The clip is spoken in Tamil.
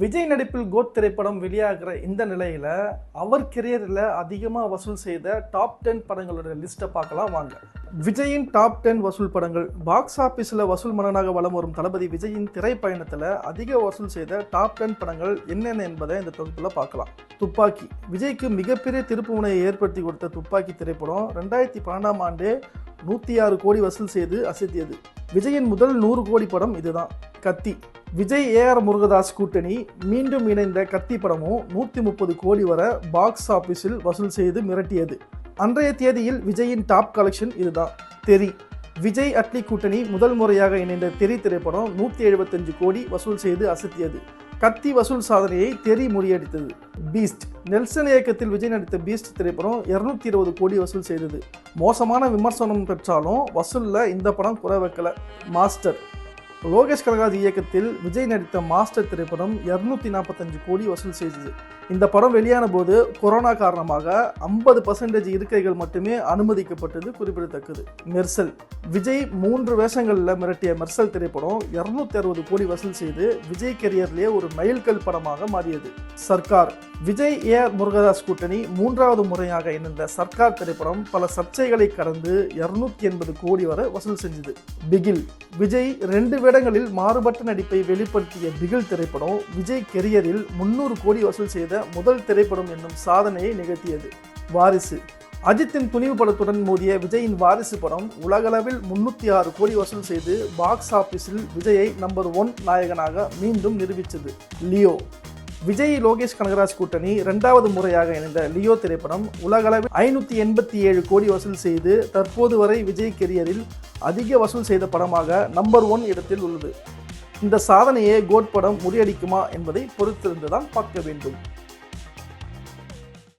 விஜய் நடிப்பில் கோட் திரைப்படம் வெளியாகிற இந்த நிலையில் அவர் கெரியரில் அதிகமாக வசூல் செய்த டாப் டென் படங்களோட லிஸ்ட்டை பார்க்கலாம் வாங்க. விஜயின் டாப் டென் வசூல் படங்கள். பாக்ஸ் ஆஃபீஸில் வசூல் மன்னனாக வலம் வரும் தளபதி விஜயின் திரைப்பயணத்தில் அதிக வசூல் செய்த டாப் டென் படங்கள் என்னென்ன என்பதை இந்த தொகுப்பில் பார்க்கலாம். துப்பாக்கி. விஜய்க்கு மிகப்பெரிய திருப்புமுனையை ஏற்படுத்தி கொடுத்த துப்பாக்கி திரைப்படம் ரெண்டாயிரத்தி பன்னெண்டாம் ஆண்டு நூற்றி ஆறு கோடி வசூல் செய்து அசத்தியது. விஜயின் முதல் நூறு கோடி படம் இதுதான். கத்தி. விஜய் ஏஆர் முருகதாஸ் கூட்டணி மீண்டும் இணைந்த கத்தி படமும் நூற்றி முப்பது கோடி வரை பாக்ஸ் ஆஃபீஸில் வசூல் செய்து மிரட்டியது. அன்றைய தேதியில் விஜயின் டாப் கலெக்ஷன் இதுதான். தெரி. விஜய் அட்லி கூட்டணி முதல் முறையாக இணைந்த தெரி திரைப்படம் நூற்றி எழுபத்தஞ்சு கோடி வசூல் செய்து அசத்தியது. கத்தி வசூல் சாதனையை தெரி முறியடித்தது. பீஸ்ட் நெல்சன் இயக்கத்தில் விஜய் நடித்த பீஸ்ட் திரைப்படம் இருநூத்தி இருபது கோடி வசூல் செய்தது. மோசமான விமர்சனம் பெற்றாலும் வசூலில் இந்த படம் குறை வைக்கல. மாஸ்டர் லோகேஷ் கனகராஜ் இயக்கத்தில் விஜய் நடித்த மாஸ்டர் திரைப்படம் இரநூத்தி நாற்பத்தஞ்சு கோடி வசூல் செய்தது. இந்த படம் வெளியான போது கொரோனா காரணமாக ஐம்பது பர்சன்டேஜ் இருக்கைகள் மட்டுமே அனுமதிக்கப்பட்டது குறிப்பிடத்தக்கது. மெர்சல். விஜய் மூன்று வேஷங்களில் மிரட்டிய மெர்சல் திரைப்படம் இரநூத்தி அறுபது கோடி வசூல் செய்து விஜய் கெரியர்லேயே ஒரு மைல்கல் படமாக மாறியது. சர்க்கார். விஜய் ஏ. ஆர். முருகதாஸ் கூட்டணி மூன்றாவது முறையாக இணைந்த சர்க்கார் திரைப்படம் பல சர்ச்சைகளை கடந்து இருநூத்தி எண்பது கோடி வரை வசூல் செஞ்சது. பிகில். விஜய் ரெண்டு வேடங்களில் மாறுபட்ட நடிப்பை வெளிப்படுத்திய திகில் திரைப்படம் விஜய் கெரியரில் முன்னூறு கோடி வசூல் செய்த முதல் திரைப்படம் என்னும் சாதனையை நிகழ்த்தியது. வாரிசு. அஜித்தின் துணிவு படத்துடன் மோதிய விஜயின் வாரிசு படம் உலகளவில் முன்னூற்றி ஆறு கோடி வசூல் செய்து பாக்ஸ் ஆபீஸில் விஜயை நம்பர் ஒன் நாயகனாக மீண்டும் நிரூபித்தது. லியோ. விஜய் லோகேஷ் கனகராஜ் கூட்டணி இரண்டாவது முறையாக இணைந்த லியோ திரைப்படம் உலகளவில் ஐநூற்றி எண்பத்தி ஏழு கோடி வசூல் செய்து தற்போது வரை விஜய் கெரியரில் அதிக வசூல் செய்த படமாக நம்பர் ஒன் இடத்தில் உள்ளது. இந்த சாதனையை கோட் படம் முறியடிக்குமா என்பதை பொறுத்திருந்துதான் பார்க்க வேண்டும்.